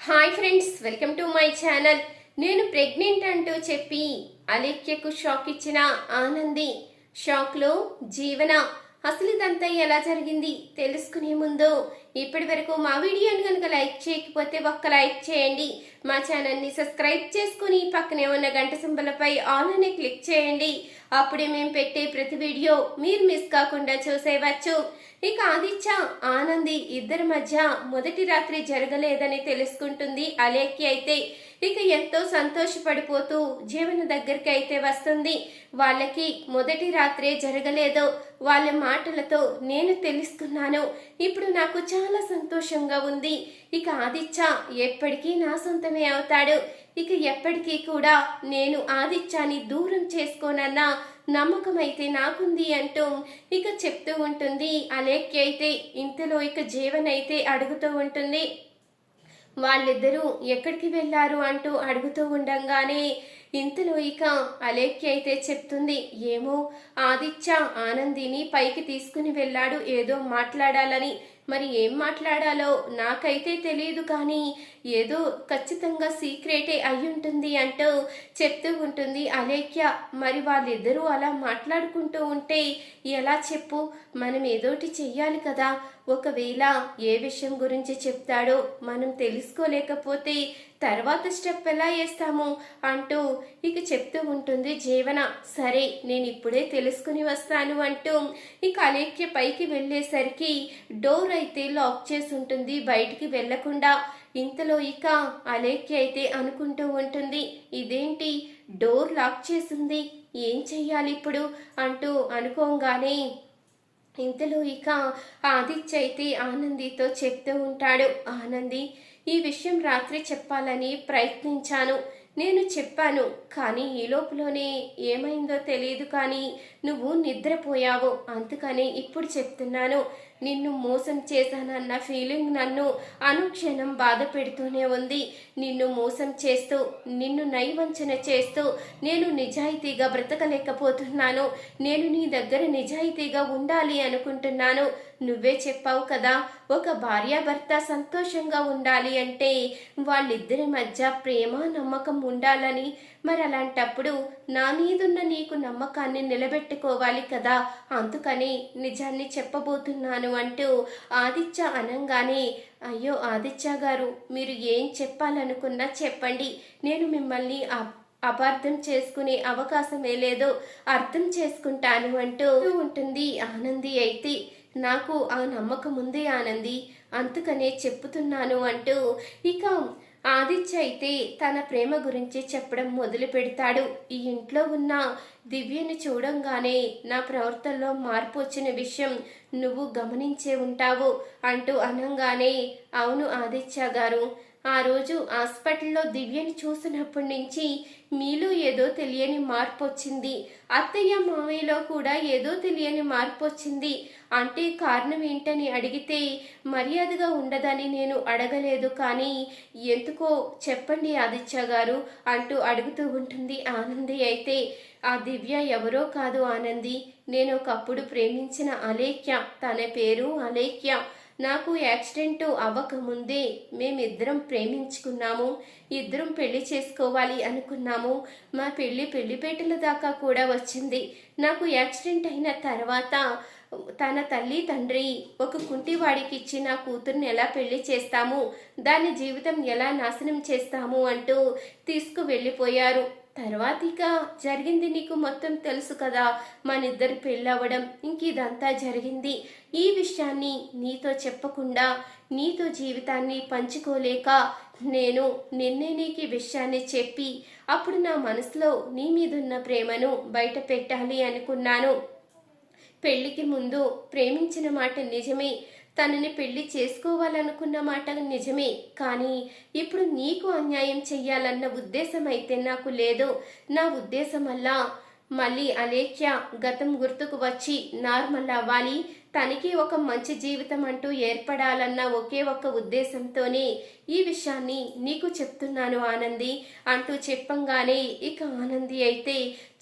Hi friends welcome to my channel నేను pregnant అంటూ చెప్పి అలేఖ్యకు షాక్ ఇచ్చిన ఆనంది. షాక్లో జీవన. అసలు ఇదంతా ఎలా జరిగింది తెలుసుకునే ముందు ఇప్పటి వరకు మా వీడియోని కనుక లైక్ చేయకపోతే ఒక్క లైక్ చేయండి. మా ఛానల్ని సబ్స్క్రైబ్ చేసుకుని పక్కనే ఉన్న గంట సింబలపై ఆల్ క్లిక్ చేయండి. అప్పుడే మేము పెట్టే ప్రతి వీడియో మీరు మిస్ కాకుండా చూసేవచ్చు ఇక ఆదిత్య ఆనంది ఇద్దరి మధ్య మొదటి రాత్రి జరగలేదని తెలుసుకుంటుంది అలేఖ్య అయితే. ఇక ఎంతో సంతోషపడిపోతూ జీవన దగ్గరికి అయితే వస్తుంది. వాళ్ళకి మొదటి రాత్రే జరగలేదు. వాళ్ళ మాటలతో నేను తెలుసుకున్నాను. ఇప్పుడు నాకు చాలా సంతోషంగా ఉంది. ఇక ఆదిత్య ఎప్పటికీ నా సొంతమే అవుతాడు. ఇక ఎప్పటికీ కూడా నేను ఆదిత్యాన్ని దూరం చేసుకోనన్న నమ్మకం అయితే నాకుంది అంటూ ఇక చెప్తూ ఉంటుంది. అలేఖ్య అయితే ఇంతలో ఇక జీవన్ అయితే అడుగుతూ ఉంటుంది. వాళ్ళిద్దరూ ఎక్కడికి వెళ్ళారు అంటూ అడుగుతూ ఉండంగానే ఇంతలో ఇక అలేఖ్య అయితే చెప్తుంది ఏమో ఆదిత్య ఆనందిని పైకి తీసుకుని వెళ్ళాడు ఏదో మాట్లాడాలని మరి ఏం మాట్లాడాలో నాకైతే తెలియదు కానీ ఏదో ఖచ్చితంగా సీక్రెటే అయ్యుంటుంది అంటూ చెప్తూ ఉంటుంది. అలేఖ్య మరి వాళ్ళిద్దరూ అలా మాట్లాడుకుంటూ ఉంటే ఎలా చెప్పు? మనం ఏదోటి చెయ్యాలి కదా. ఒకవేళ ఏ విషయం గురించి చెప్తాడో మనం తెలుసుకోలేకపోతే తర్వాత స్టెప్ ఎలా వేస్తాము అంటూ ఇక చెప్తూ ఉంటుంది జీవన. సరే నేను ఇప్పుడే తెలుసుకుని వస్తాను అంటూ ఇక అలేఖ్య పైకి వెళ్ళేసరికి డోర్ అయితే లాక్ చేసి ఉంటుంది బయటికి వెళ్ళకుండా ఇంతలో ఇక అలేఖ్య అయితే అనుకుంటూ ఉంటుంది ఇదేంటి? డోర్ లాక్ చేసింది. ఏం చెయ్యాలి ఇప్పుడు? అంటూ అనుకోగానే ఇంతలో ఇక ఆదిత్య అయితే ఆనందితో చెప్తూ ఉంటాడు ఆనంది ఈ విషయం రాత్రి చెప్పాలని ప్రయత్నించాను. నేను చెప్పాను కానీ ఈ లోపులోనే ఏమైందో తెలియదు కానీ నువ్వు నిద్రపోయావు. అందుకని ఇప్పుడు చెప్తున్నాను నిన్ను మోసం చేశానన్న ఫీలింగ్ నన్ను అనుక్షణం బాధ పెడుతూనే ఉంది. నిన్ను మోసం చేస్తూ నిన్ను నైవంచన చేస్తూ నేను నిజాయితీగా బ్రతకలేకపోతున్నాను. నేను నీ దగ్గర నిజాయితీగా ఉండాలి అనుకుంటున్నాను. నువ్వే చెప్పావు కదా ఒక భార్యాభర్త సంతోషంగా ఉండాలి అంటే వాళ్ళిద్దరి మధ్య ప్రేమ నమ్మకం ఉండాలని. మరి అలాంటప్పుడు నా మీదున్న నీకు నమ్మకాన్ని నిలబెట్టుకోవాలి కదా. అందుకని నిజాన్ని చెప్పబోతున్నాను అంటూ ఆదిత్య అనంగానే అయ్యో ఆదిత్య గారు మీరు ఏం చెప్పాలనుకున్నా చెప్పండి. నేను మిమ్మల్ని అపార్థం చేసుకునే అవకాశమే లేదో. అర్థం చేసుకుంటాను అంటూ ఉంటుంది ఆనంది అయితే. నాకు ఆ నమ్మకం ఉంది ఆనంది. అందుకనే చెప్పుతున్నాను అంటూ ఇక ఆదిత్య అయితే తన ప్రేమ గురించి చెప్పడం మొదలు పెడతాడు. ఈ ఇంట్లో ఉన్న దివ్యను చూడంగానే నా ప్రవర్తనలో మార్పు వచ్చిన విషయం నువ్వు గమనించే ఉంటావు అంటూ అనంగానే అవును ఆదిత్య గారు ఆ రోజు హాస్పిటల్లో దివ్యని చూసినప్పటి నుంచి మీలో ఏదో తెలియని మార్పు వచ్చింది. అత్తయ్య మామయ్యలో కూడా ఏదో తెలియని మార్పు వచ్చింది. అంటే కారణం ఏంటని అడిగితే మర్యాదగా ఉండదని నేను అడగలేదు. కానీ ఎందుకో చెప్పండి ఆదిత్య గారు అంటూ అడుగుతూ ఉంటుంది ఆనంది. అయితే ఆ దివ్య ఎవరో కాదు ఆనంది. నేను ఒకప్పుడు ప్రేమించిన అలేఖ్య. తన పేరు అలేఖ్య. నాకు యాక్సిడెంట్ అవ్వకముందే మేమిద్దరం ప్రేమించుకున్నాము. ఇద్దరం పెళ్ళి చేసుకోవాలి అనుకున్నాము. మా పెళ్ళి పెళ్ళిపేటల దాకా కూడా వచ్చింది. నాకు యాక్సిడెంట్ అయిన తర్వాత తన తల్లి తండ్రి ఒక కుంటివాడికి ఇచ్చి నా కూతుర్ని ఎలా పెళ్ళి చేస్తాము? దాని జీవితం ఎలా నాశనం చేస్తాము? అంటూ తీసుకు వెళ్ళిపోయారు తర్వాత ఇక జరిగింది నీకు మొత్తం తెలుసు కదా. మన ఇద్దరు పెళ్ళవడం ఇంక ఇదంతా జరిగింది. ఈ విషయాన్ని నీతో చెప్పకుండా నీతో జీవితాన్ని పంచుకోలేక నేను నిన్నే నీకు ఈ విషయాన్ని చెప్పి అప్పుడు నా మనసులో నీ మీదున్న ప్రేమను బయట పెట్టాలి అనుకున్నాను. పెళ్ళికి ముందు ప్రేమించిన మాట నిజమే. తనని పెళ్ళి చేసుకోవాలనుకున్న మాట నిజమే కానీ ఇప్పుడు నీకు అన్యాయం చెయ్యాలన్న ఉద్దేశం అయితే నాకు లేదు. నా ఉద్దేశం అలా మళ్ళీ అలేఖ్య గతం గుర్తుకు వచ్చి నార్మల్ అవ్వాలి. తనకి ఒక మంచి జీవితం అంటూ ఏర్పడాలన్న ఒకే ఒక్క ఉద్దేశంతోనే ఈ విషయాన్ని నీకు చెప్తున్నాను ఆనంది అంటూ చెప్పంగానే ఇక ఆనంది అయితే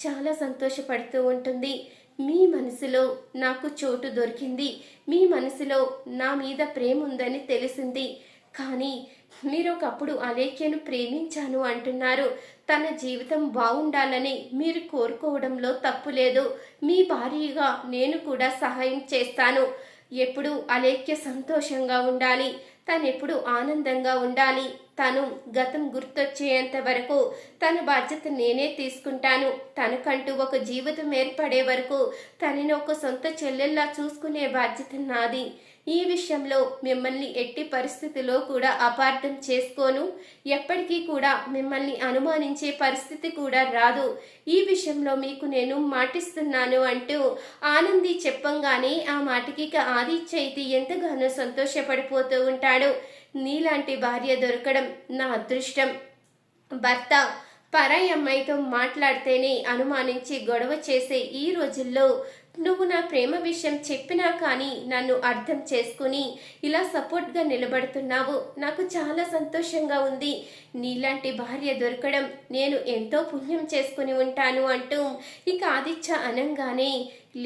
చాలా సంతోషపడుతూ ఉంటుంది. మీ మనసులో నాకు చోటు దొరికింది. మీ మనసులో నా మీద ప్రేమ ఉందని తెలిసింది. కానీ మీరు ఒకప్పుడు అలేఖ్యను ప్రేమించాను అంటున్నారు. తన జీవితం బాగుండాలని మీరు కోరుకోవడంలో తప్పు లేదు మీ భార్యగా నేను కూడా సహాయం చేస్తాను. ఎప్పుడు అలేఖ్య సంతోషంగా ఉండాలి. తనెప్పుడు ఆనందంగా ఉండాలి. తను గతం గుర్తొచ్చేంత వరకు తన బాధ్యత నేనే తీసుకుంటాను. తనకంటూ ఒక జీవితం ఏర్పడే వరకు తనని ఒక సొంత చెల్లెల్లా చూసుకునే బాధ్యత నాది. ఈ విషయంలో మిమ్మల్ని ఎట్టి పరిస్థితిలో కూడా అపార్థం చేసుకోను. ఎప్పటికీ కూడా మిమ్మల్ని అనుమానించే పరిస్థితి కూడా రాదు. ఈ విషయంలో మీకు నేను మాటిస్తున్నాను అంటూ ఆనంది చెప్పంగానే ఆ మాటకి ఇక ఆదిత్య అయితే ఎంతగానో సంతోషపడిపోతూ ఉంటాడు. నీలాంటి భార్య దొరకడం నా అదృష్టం. భర్త పరాయి అమ్మాయితో మాట్లాడితేనే అనుమానించి గొడవ చేసే ఈ రోజుల్లో నువ్వు నా ప్రేమ విషయం చెప్పినా కానీ నన్ను అర్థం చేసుకుని ఇలా సపోర్ట్గా నిలబడుతున్నావు. నాకు చాలా సంతోషంగా ఉంది. నీలాంటి భార్య దొరకడం నేను ఎంతో పుణ్యం చేసుకుని ఉంటాను అంటూ ఇక ఆదిత్య అనంగానే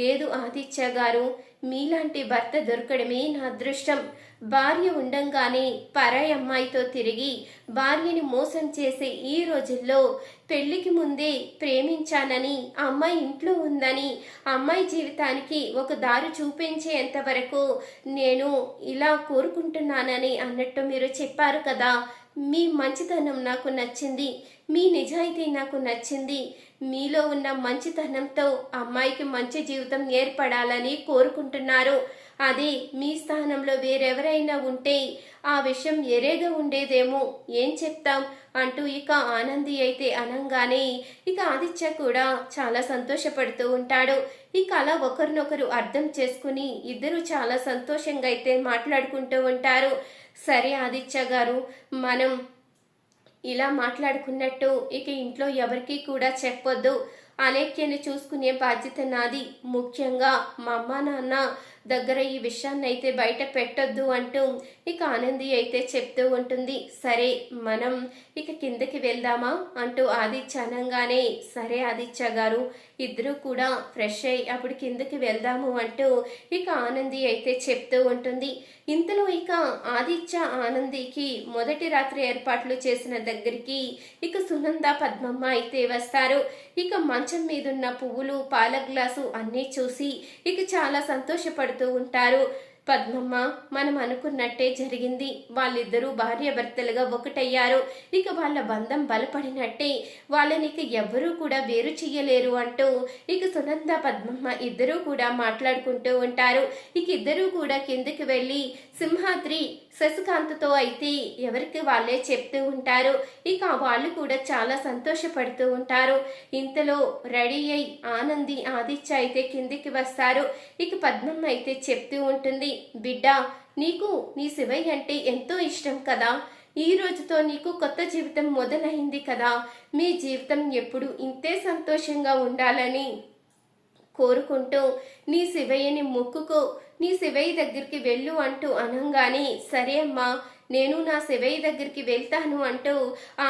లేదు ఆదిత్య గారు మీలాంటి భర్త దొరకడమే నా అదృష్టం. భార్య ఉండంగానే పరాయి అమ్మాయితో తిరిగి భార్యని మోసం చేసే ఈ రోజుల్లో పెళ్ళికి ముందే ప్రేమించానని అమ్మాయి ఇంట్లో ఉందని అమ్మాయి జీవితానికి ఒక దారి చూపించేంత వరకు నేను ఇలా కోరుకుంటున్నానని అన్నట్టు మీరు చెప్పారు కదా. మీ మంచితనం నాకు నచ్చింది మీ నిజాయితీ నాకు నచ్చింది. మీలో ఉన్న మంచితనంతో అమ్మాయికి మంచి జీవితం ఏర్పడాలని కోరుకుంటున్నారు. అదే మీ స్థానంలో వేరెవరైనా ఉంటే ఆ విషయం ఎరేగా ఉండేదేమో. ఏం చెప్తాం? అంటూ ఇక ఆనంది అయితే అనంగానే ఇక ఆదిత్య కూడా చాలా సంతోషపడుతూ ఉంటాడు. ఇక అలా ఒకరినొకరు అర్థం చేసుకుని ఇద్దరు చాలా సంతోషంగా అయితే మాట్లాడుకుంటూ ఉంటారు. సరే ఆదిత్య గారు మనం ఇలా మాట్లాడుకున్నట్టు ఇక ఇంట్లో ఎవరికీ కూడా చెప్పొద్దు. అలేఖ్యని చూసుకునే బాధ్యత నాది. ముఖ్యంగా మా అమ్మ నాన్న దగ్గర ఈ విషయాన్ని అయితే బయట పెట్టొద్దు అంటూ ఇక ఆనంది అయితే చెప్తూ ఉంటుంది. సరే మనం ఇక కిందకి వెళ్దామా? అంటూ ఆదిత్య అనగానే సరే ఆదిత్య గారు ఇద్దరు కూడా ఫ్రెష్ అయ్యి అప్పుడు కిందకి వెళ్దాము అంటూ ఇక ఆనంది అయితే చెప్తూ ఉంటుంది. ఇంతలో ఇక ఆదిత్య ఆనందికి మొదటి రాత్రి ఏర్పాట్లు చేసిన దగ్గరికి ఇక సునంద పద్మమ్మ అయితే వస్తారు. ఇక మంచం మీదున్న పువ్వులు పాల గ్లాసు అన్నీ చూసి ఇక చాలా సంతోషపడుతూ ఉంటారు. పద్మమ్మ మనం అనుకున్నట్టే జరిగింది. వాళ్ళిద్దరూ భార్యాభర్తలుగా ఒకటయ్యారు. ఇక వాళ్ళ బంధం బలపడినట్టే వాళ్ళని ఇక ఎవ్వరూ కూడా వేరు చెయ్యలేరు అంటూ ఇక సునంద పద్మమ్మ ఇద్దరూ కూడా మాట్లాడుకుంటూ ఉంటారు. ఇక ఇద్దరూ కూడా కిందకి వెళ్ళి సింహాద్రి శశికాంత్తో అయితే ఎవరికి వాళ్ళే చెప్తూ ఉంటారు. ఇక వాళ్ళు కూడా చాలా సంతోషపడుతూ ఉంటారు. ఇంతలో రెడీ అయి ఆనంది ఆదిత్య అయితే కిందికి వస్తారు. ఇక పద్మమ్మ అయితే చెప్తూ ఉంటుంది బిడ్డ నీకు నీ శివయ్య అంటే ఎంతో ఇష్టం కదా. ఈ రోజుతో నీకు కొత్త జీవితం మొదలైంది కదా. మీ జీవితం ఎప్పుడు ఇంతే సంతోషంగా ఉండాలని కోరుకుంటూ నీ శివయ్యని మొక్కుకో. నీ శివయ్య దగ్గరికి వెళ్ళు అంటూ అనంగానే సరే అమ్మా నేను నా శివయ్య దగ్గరికి వెళ్తాను అంటూ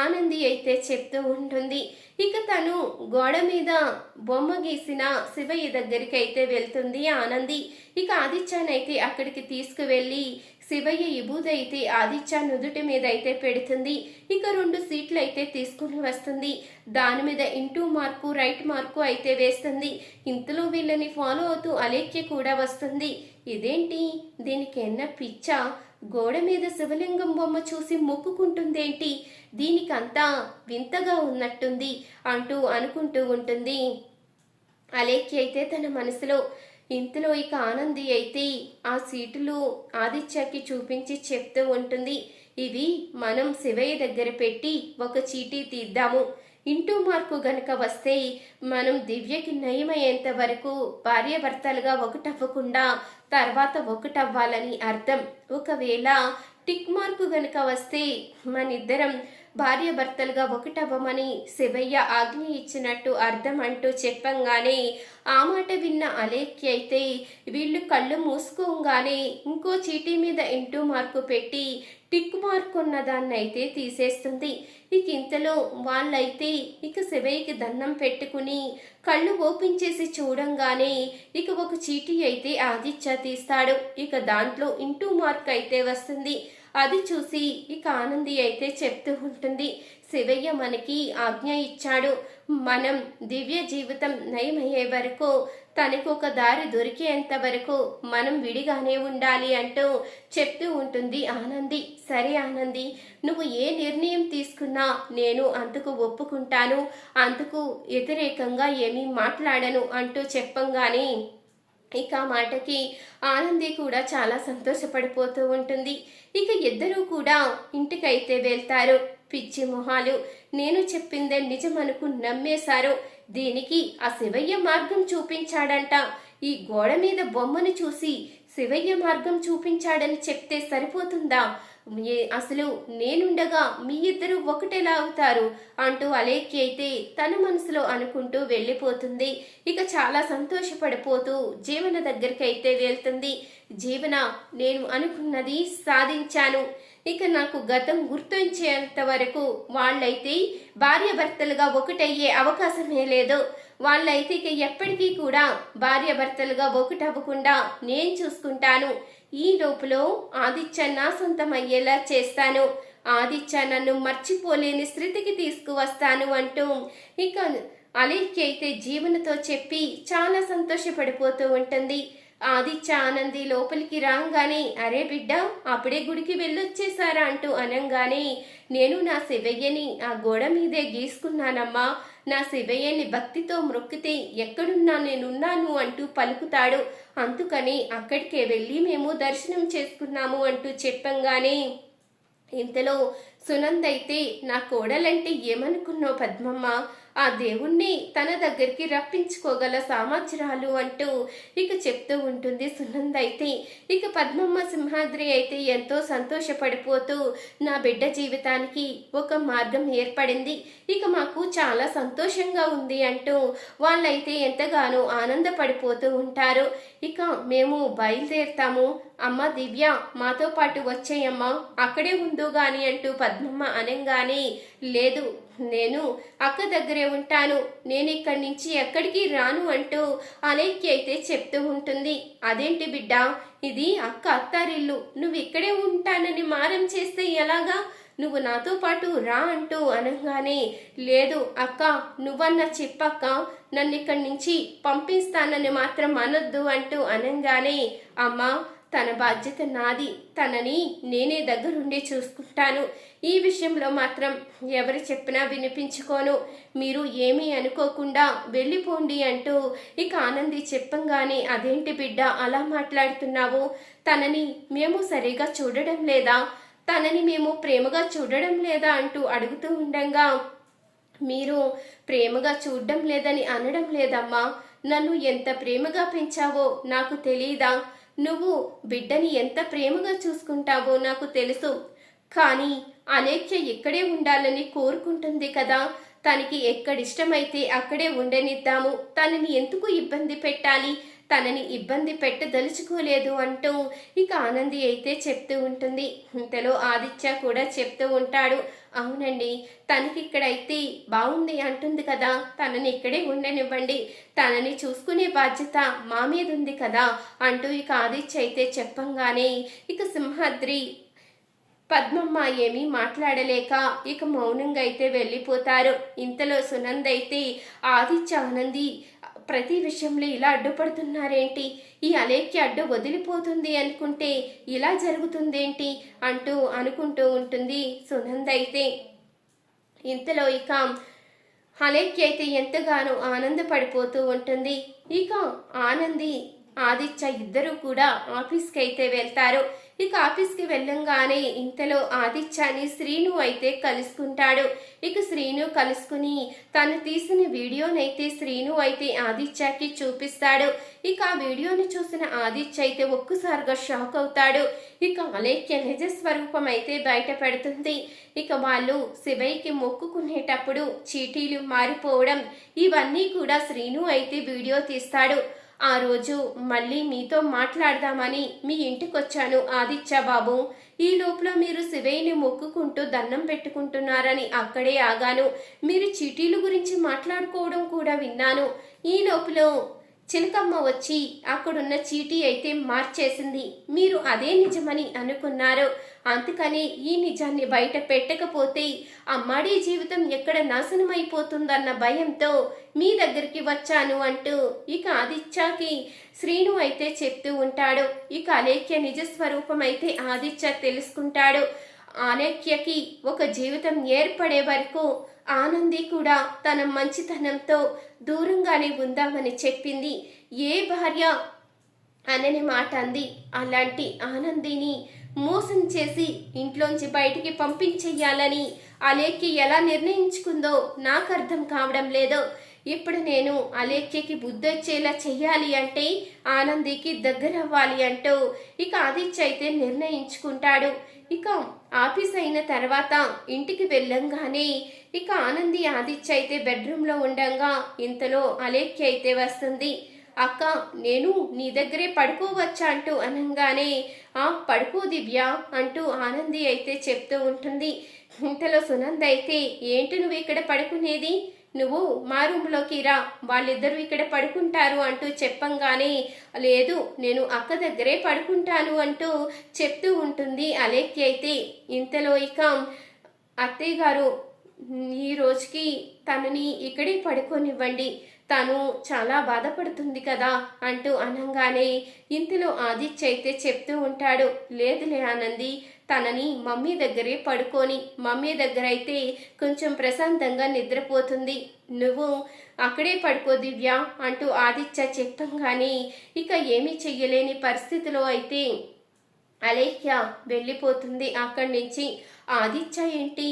ఆనంది అయితే చెప్తూ ఉంటుంది. ఇక తను గోడ మీద బొమ్మ గీసిన శివయ్య దగ్గరికి అయితే వెళ్తుంది ఆనంది. ఇక ఆదిత్యానైతే అక్కడికి తీసుకువెళ్ళి శివయ్య ఇబూదైతే ఆదిత్య నుదుటి మీద అయితే పెడుతుంది. ఇక రెండు సీట్లు అయితే తీసుకుని వస్తుంది. దాని మీద ఇంటూ మార్కు రైట్ మార్కు అయితే వేస్తుంది. ఇంతలో వీళ్ళని ఫాలో అవుతూ అలేఖ్య కూడా వస్తుంది. ఇదేంటి? దీనికి ఎన్న పిచ్చ? గోడ మీద శివలింగం బొమ్మ చూసి మొక్కుకుంటుందేంటి? దీనికంతా వింతగా ఉన్నట్టుంది అంటూ అనుకుంటూ ఉంటుంది. అలేఖ్య అయితే తన మనసులో ఇంతలో ఇక ఆనంది అయితే ఆ సీటులు ఆదిత్యకి చూపించి చెప్తూ ఉంటుంది. ఇవి మనం శివయ్య దగ్గర పెట్టి ఒక చీటీ తీద్దాము. ఇంటూ మార్కు గనక వస్తే మనం దివ్యకి నయమయ్యేంత వరకు భార్యాభర్తలుగా ఒకటవ్వకుండా తర్వాత ఒకటవ్వాలని అర్థం. ఒకవేళ టిక్ మార్కు గనుక వస్తే మనిద్దరం భార్యాభర్తలుగా ఒకటవ్వమని శివయ్య ఆజ్ఞ ఇచ్చినట్టు అర్థం అంటూ చెప్పంగానే ఆ మాట విన్న అలేఖ్య అయితే వీళ్ళు కళ్ళు మూసుకోగానే ఇంకో చీటీ మీద ఇంటూ మార్కు పెట్టి టిక్ మార్క్ ఉన్న దాన్ని అయితే తీసేస్తుంది. ఇక ఇంతలో వాళ్ళైతే ఇక శివయ్యకి దండం పెట్టుకుని కళ్ళు ఓపెన్ చేసి చూడంగానే ఇక ఒక చీటీ అయితే ఆదిత్య తీస్తాడు. ఇక దాంట్లో ఇంటూ మార్క్ అయితే వస్తుంది. అది చూసి ఇక ఆనంది అయితే చెప్తూ ఉంటుంది శివయ్య మనకి ఆజ్ఞ ఇచ్చాడు. మనం దివ్య జీవితం నయమయ్యే వరకు తనకు ఒక దారి దొరికేంత వరకు మనం విడిగానే ఉండాలి అంటూ చెప్తూ ఉంటుంది ఆనంది. సరే ఆనంది నువ్వు ఏ నిర్ణయం తీసుకున్నా నేను అందుకు ఒప్పుకుంటాను అందుకు వ్యతిరేకంగా ఏమీ మాట్లాడను అంటూ చెప్పంగానే ఇక ఆ మాటకి ఆనంది కూడా చాలా సంతోషపడిపోతూ ఉంటుంది. ఇక ఇద్దరూ కూడా ఇంటికైతే వెళ్తారు. పిచ్చి మొహాలు. నేను చెప్పిందే నిజమనుకు నమ్మేశారు. దీనికి ఆ శివయ్య మార్గం చూపించాడంట. ఈ గోడ మీద బొమ్మను చూసి శివయ్య మార్గం చూపించాడని చెప్తే సరిపోతుందా? అసలు నేనుండగా మీ ఇద్దరు ఒకటేలా అవుతారు అంటూ అలేఖ్య అయితే తన మనసులో అనుకుంటూ వెళ్ళిపోతుంది. ఇక చాలా సంతోషపడిపోతూ జీవన దగ్గరికి అయితే వెళ్తుంది. జీవన నేను అనుకున్నది సాధించాను. ఇక నాకు గతం గుర్తుంచేంత వరకు వాళ్ళైతే భార్యాభర్తలుగా ఒకటయ్యే అవకాశమే లేదు. వాళ్ళైతే ఇక ఎప్పటికీ కూడా భార్యాభర్తలుగా ఒకటవ్వకుండా నేను చూసుకుంటాను. ఈ లోపల ఆదిత్య నా సొంతం అయ్యేలా చేస్తాను. ఆదిత్య నన్ను మర్చిపోలేని స్థితికి తీసుకువస్తాను అంటూ ఇక అలీకి అయితే జీవనతో చెప్పి చాలా సంతోషపడిపోతూ ఉంటుంది. ఆదిత్య ఆనంది లోపలికి రాగానే అరే బిడ్డ అప్పుడే గుడికి వెళ్ళొచ్చేసారా అంటూ అనంగానే నేను నా శివయ్యని ఆ గోడ మీదే గీసుకున్నానమ్మా. నా శివయ్యని భక్తితో మ్రొక్కితే ఎక్కడున్నా నేనున్నాను అంటూ పలుకుతాడు. అందుకని అక్కడికే వెళ్ళి మేము దర్శనం చేసుకున్నాము అంటూ చెప్పంగానే ఇంతలో సునందైతే అయితే నా కోడలంటే ఏమనుకున్నావు పద్మమ్మ? ఆ దేవుణ్ణి తన దగ్గరికి రప్పించుకోగల సామర్థ్యాలు అంటూ ఇక చెప్తూ ఉంటుంది సునంద్ అయితే. ఇక పద్మమ్మ సింహాద్రి అయితే ఎంతో సంతోషపడిపోతూ నా బిడ్డ జీవితానికి ఒక మార్గం ఏర్పడింది. ఇక మాకు చాలా సంతోషంగా ఉంది అంటూ వాళ్ళైతే ఎంతగానో ఆనందపడిపోతూ ఉంటారు. ఇక మేము బయలుదేరుతాము. అమ్మ దివ్య మాతో పాటు వచ్చేయమ్మా. అక్కడే ఉందో గాని అంటూ పద్మమ్మ అనంగానే లేదు నేను అక్క దగ్గరే ఉంటాను. నేను ఇక్కడి నుంచి ఎక్కడికి రాను అంటూ అలేఖ్య అయితే చెప్తూ ఉంటుంది. అదేంటి బిడ్డ? ఇది అక్క అత్తారిల్లు. నువ్వు ఇక్కడే ఉంటానని మారం చేస్తే ఎలాగా? నువ్వు నాతో పాటు రా అంటూ అనగానే లేదు అక్క నువ్వన్న చెప్పక్క. నన్ను ఇక్కడి నుంచి పంపిస్తానని మాత్రం అనొద్దు అంటూ అనగానే అమ్మా తన బాధ్యత నాది తనని నేనే దగ్గరుండి చూసుకుంటాను. ఈ విషయంలో మాత్రం ఎవరు చెప్పినా వినిపించుకోను. మీరు ఏమీ అనుకోకుండా వెళ్ళిపోండి అంటూ ఇక ఆనంది చెప్పంగానే అదేంటి బిడ్డ అలా మాట్లాడుతున్నావు? తనని మేము సరిగా చూడడం లేదా? తనని మేము ప్రేమగా చూడడం లేదా? అంటూ అడుగుతూ ఉండంగా మీరు ప్రేమగా చూడడం లేదని అనడం లేదమ్మా. నన్ను ఎంత ప్రేమగా పెంచావో నాకు తెలియదా నువ్వు బిడ్డని ఎంత ప్రేమగా చూసుకుంటావో నాకు తెలుసు. కానీ అనేక్ష ఇక్కడే ఉండాలని కోరుకుంటుంది కదా. తనకి ఎక్కడిష్టమైతే అక్కడే ఉండనిద్దాము. తనని ఎందుకు ఇబ్బంది పెట్టాలి? తనని ఇబ్బంది పెట్టదలుచుకోలేదు అంటూ ఇక ఆనంది అయితే చెప్తూ ఉంటుంది. ఇంతలో ఆదిత్య కూడా చెప్తూ ఉంటాడు అవునండి తనకి ఇక్కడైతే బాగుంది అంటుంది కదా తనని ఇక్కడే ఉండనివ్వండి. తనని చూసుకునే బాధ్యత మా మీద ఉంది కదా అంటూ ఇక ఆదిత్య అయితే చెప్పంగానే ఇక సింహాద్రి పద్మమ్మ ఏమీ మాట్లాడలేక ఇక మౌనంగా అయితే వెళ్ళిపోతారు. ఇంతలో సునంద్ అయితే ఆదిత్య ఆనంది ప్రతి విషయంలో ఇలా అడ్డుపడుతున్నారేంటి? ఈ అలేఖ్య అడ్డు వదిలిపోతుంది అనుకుంటే ఇలా జరుగుతుందేంటి? అంటూ అనుకుంటూ ఉంటుంది సునంద అయితే. ఇంతలో ఇక అలేఖ్య అయితే ఎంతగానో ఆనందపడిపోతూ ఉంటుంది. ఇక ఆనంది ఆదిత్య ఇద్దరూ కూడా ఆఫీస్కి అయితే వెళ్తారు. ఇక ఆఫీస్కి వెళ్ళంగానే ఇంతలో ఆదిత్యాన్ని శ్రీను అయితే కలుసుకుంటాడు. ఇక శ్రీను కలుసుకుని తను తీసిన వీడియోనైతే శ్రీను అయితే ఆదిత్యకి చూపిస్తాడు. ఇక ఆ వీడియోని చూసిన ఆదిత్య అయితే ఒక్కసారిగా షాక్ అవుతాడు. ఇక అలేఖ్య నిజ స్వరూపం అయితే బయట పెడుతుంది. ఇక వాళ్ళు శివయ్యకి మొక్కుకునేటప్పుడు చీటీలు మారిపోవడం ఇవన్నీ కూడా శ్రీను అయితే వీడియో తీస్తాడు. ఆ రోజు మళ్ళీ మీతో మాట్లాడదామని మీ ఇంటికి వచ్చాను ఆదిత్య బాబు. ఈ లోపల మీరు శివయ్యని మొక్కుకుంటూ దండం పెట్టుకుంటున్నారని అక్కడే ఆగాను. మీరు చీటీలు గురించి మాట్లాడుకోవడం కూడా విన్నాను. ఈ లోపల చిలకమ్మ వచ్చి అక్కడున్న చీటీ అయితే మార్చేసింది. మీరు అదే నిజమని అనుకున్నారు. అందుకని ఈ నిజాన్ని బయట పెట్టకపోతే అమ్మాడి జీవితం ఎక్కడ నాశనమైపోతుందన్న భయంతో మీ దగ్గరికి వచ్చాను అంటూ ఇక ఆదిత్యకి శ్రీను అయితే చెప్తూ ఉంటాడు. ఇక అలేఖ్య నిజ అయితే ఆదిత్య తెలుసుకుంటాడు. ఆలేఖ్యకి ఒక జీవితం ఏర్పడే వరకు ఆనంది కూడా తన మంచితనంతో దూరంగానే ఉందామని చెప్పింది. ఏ భార్య అనని మాట అంది. అలాంటి ఆనందిని మోసం చేసి ఇంట్లోంచి బయటికి పంపించేయాలని అలేఖ్య ఎలా నిర్ణయించుకుందో నాకు అర్థం కావడం లేదు. ఇప్పుడు నేను అలేఖ్యకి బుద్ధొచ్చేలా చెయ్యాలి అంటే ఆనందికి దగ్గర అవ్వాలి అంటూ ఇక ఆదిత్య అయితే నిర్ణయించుకుంటాడు. ఇక ఆఫీస్ అయిన తర్వాత ఇంటికి వెళ్ళంగానే ఇక ఆనంది ఆదిత్య అయితే బెడ్రూమ్లో ఉండంగా ఇంతలో అలేఖ్య అయితే వస్తుంది. అక్క నేను నీ దగ్గరే పడుకోవచ్చా అంటూ అనంగానే ఆ పడుకో దివ్య అంటూ ఆనంది అయితే చెప్తూ ఉంటుంది. ఇంతలో సునంద అయితే ఏంటి నువ్వు ఇక్కడ పడుకునేది? నువ్వు మా రూమ్లోకి రా వాళ్ళిద్దరూ ఇక్కడ పడుకుంటారు అంటూ చెప్పంగానే లేదు నేను అక్క దగ్గరే పడుకుంటాను అంటూ చెప్తూ ఉంటుంది అలేఖ్య అయితే. ఇంతలో ఇక అత్తయ్య గారు ఈ రోజుకి తనని ఇక్కడే పడుకోనివ్వండి తను చాలా బాధపడుతుంది కదా అంటూ అనంగానే ఇంతలో ఆదిత్య అయితే చెప్తూ ఉంటాడు లేదులే ఆనంది తనని మమ్మీ దగ్గరే పడుకొని మమ్మీ దగ్గర అయితే కొంచెం ప్రశాంతంగా నిద్రపోతుంది. నువ్వు అక్కడే పడుకో దివ్య అంటూ ఆదిత్య చెప్పంగానే ఇక ఏమీ చెయ్యలేని పరిస్థితిలో అయితే అలేఖ్య వెళ్ళిపోతుంది అక్కడి నుంచి. ఆదిత్య ఏంటి?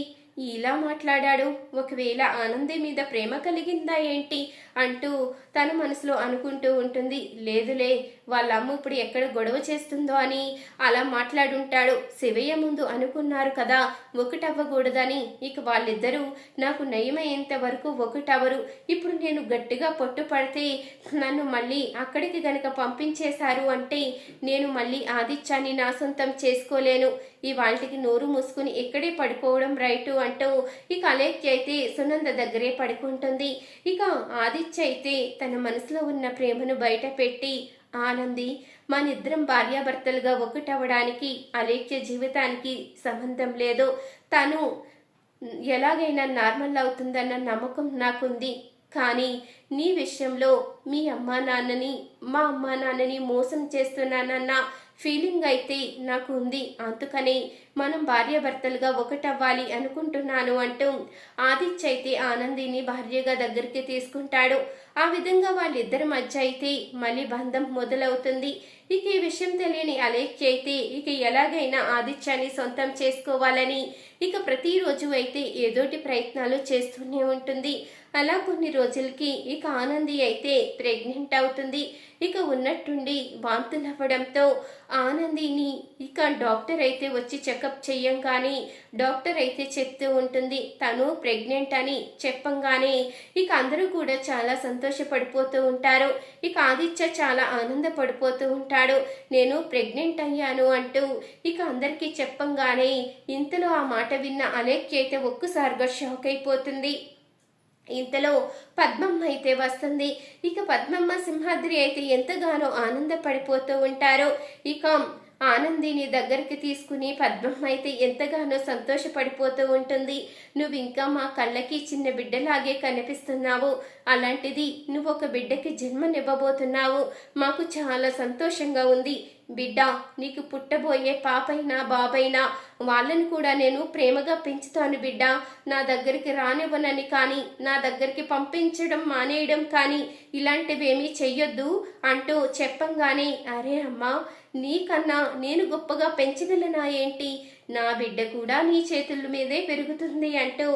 ఇలా మాట్లాడాడు? ఒకవేళ ఆనంది మీద ప్రేమ కలిగిందా ఏంటి? అంటూ తన మనసులో అనుకుంటూ ఉంటుంది లేదులే వాళ్ళ అమ్మ ఇప్పుడు ఎక్కడ గొడవ చేస్తుందో అని అలా మాట్లాడుంటాడు. శివయ్య ముందు అనుకున్నారు కదా ఒకటవ్వకూడదని. ఇక వాళ్ళిద్దరూ నాకు నయమయ్యేంత వరకు ఒకటవరు ఇప్పుడు నేను గట్టిగా పట్టుపడితే నన్ను మళ్ళీ అక్కడికి గనక పంపించేశారు అంటే నేను మళ్ళీ ఆదిత్యాన్ని నా సొంతం చేసుకోలేను. ఇవాళకి నోరు మూసుకుని ఇక్కడే పడుకోవడం రైటు అంటూ ఇక అలేఖ్య అయితే సునంద దగ్గరే పడుకుంటుంది. ఇక ఆదిత్య అయితే తన మనసులో ఉన్న ప్రేమను బయట పెట్టి ఆనంది మనిద్దరం భార్యాభర్తలుగా ఒకటవడానికి అలేఖ్య జీవితానికి సంబంధం లేదు. తను ఎలాగైనా నార్మల్ అవుతుందన్న నమ్మకం నాకుంది. కానీ నీ విషయంలో మీ అమ్మా నాన్నని మా అమ్మా నాన్నని మోసం చేస్తున్నానన్న ఫీలింగ్ అయితే నాకు ఉంది అందుకని మనం భార్యాభర్తలుగా ఒకటవ్వాలి అనుకుంటున్నాను అంటూ ఆదిత్య అయితే ఆనందిని భార్యగా దగ్గరికి తీసుకుంటాడు. ఆ విధంగా వాళ్ళిద్దరి మధ్య అయితే మళ్ళీ బంధం మొదలవుతుంది. ఇక ఈ విషయం తెలియని అలేఖ్య అయితే ఇక ఎలాగైనా ఆదిత్యాన్ని సొంతం చేసుకోవాలని ఇక ప్రతిరోజు అయితే ఏదోటి ప్రయత్నాలు చేస్తూనే ఉంటుంది. అలా కొన్ని రోజులకి ఇక ఆనంది అయితే ప్రెగ్నెంట్ అవుతుంది. ఇక ఉన్నట్టుండి వాంతులు అవ్వడంతో ఆనందిని ఇక డాక్టర్ అయితే వచ్చి చెకప్ చెయ్యంగానే డాక్టర్ అయితే చెప్తూ ఉంటుంది తను ప్రెగ్నెంట్ అని చెప్పంగానే ఇక అందరూ కూడా చాలా సంతోషపడిపోతూ ఉంటారు. ఇక ఆదిత్య చాలా ఆనందపడిపోతూ ఉంటాడు. నేను ప్రెగ్నెంట్ అయ్యాను అంటూ ఇక అందరికీ చెప్పంగానే ఇంతలో ఆ మాట విన్న అలేఖ్య అయితే ఒక్కసారిగా షాక్ అయిపోతుంది. ఇంతలో పద్మమ్మ అయితే వస్తుంది. ఇక పద్మమ్మ సింహాద్రి అయితే ఎంతగానో ఆనందపడిపోతూ ఉంటారో. ఇక ఆనందిని దగ్గరికి తీసుకుని పద్మమ్మ అయితే ఎంతగానో సంతోషపడిపోతూ ఉంటుంది. నువ్వు ఇంకా మా కళ్ళకి చిన్న బిడ్డలాగే కనిపిస్తున్నావు. అలాంటిది నువ్వు ఒక బిడ్డకి జన్మనివ్వబోతున్నావు. మాకు చాలా సంతోషంగా ఉంది. బిడ్డ నీకు పుట్టబోయే పాపైనా బాబైనా వాళ్ళని కూడా నేను ప్రేమగా పెంచుతాను బిడ్డ. నా దగ్గరికి రానివ్వనని కానీ నా దగ్గరికి పంపించడం మానేయడం కానీ ఇలాంటివేమీ చెయ్యొద్దు అంటూ చెప్పంగానే అరే అమ్మా నీకన్నా నేను గొప్పగా పెంచగలనా ఏంటి నా బిడ్డ కూడా నీ చేతుల మీదే పెరుగుతుంది అంటూ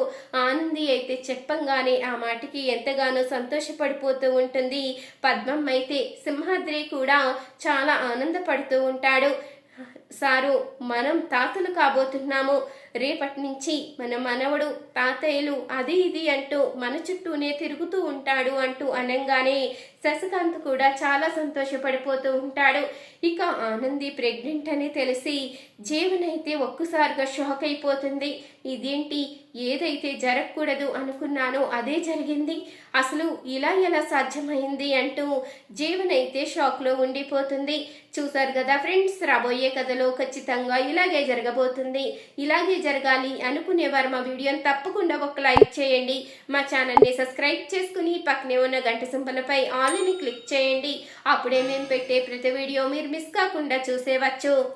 ఆనంది అయితే చెప్పంగానే ఆ మాటకి ఎంతగానో సంతోషపడిపోతూ ఉంటుంది. పద్మం అయితే సింహాద్రి కూడా చాలా ఆనందపడుతూ ఉంటాడు. సారు మనం తాతలు కాబోతున్నాము. రేపటి నుంచి మన మనవడు తాతయ్యలు అది ఇది అంటూ మన చుట్టూనే తిరుగుతూ ఉంటాడు అంటూ అనగానే శశికాంత్ కూడా చాలా సంతోషపడిపోతూ ఉంటాడు. ఇక ఆనంది ప్రెగ్నెంట్ అని తెలిసి జీవన్ అయితే ఒక్కసారిగా షాక్ అయిపోతుంది. ఇదేంటి? ఏదైతే జరగకూడదు అనుకున్నానో అదే జరిగింది. అసలు ఇలా ఎలా సాధ్యమైంది అంటూ జీవన్ అయితే షాక్లో ఉండిపోతుంది. చూసారు కదా ఫ్రెండ్స్ రాబోయే కథలో ఖచ్చితంగా ఇలాగే జరగబోతుంది. ఇలాగే జరగాలి అనుకునేవారు మా వీడియోని తప్పకుండా ఒక లైక్ చేయండి. మా ఛానల్ని సబ్స్క్రైబ్ చేసుకుని పక్కనే ఉన్న గంట సింపలపై ఆల్ని క్లిక్ చేయండి. అప్పుడే మేము పెట్టే ప్రతి వీడియో మీరు మిస్ కాకుండా చూసేవచ్చు.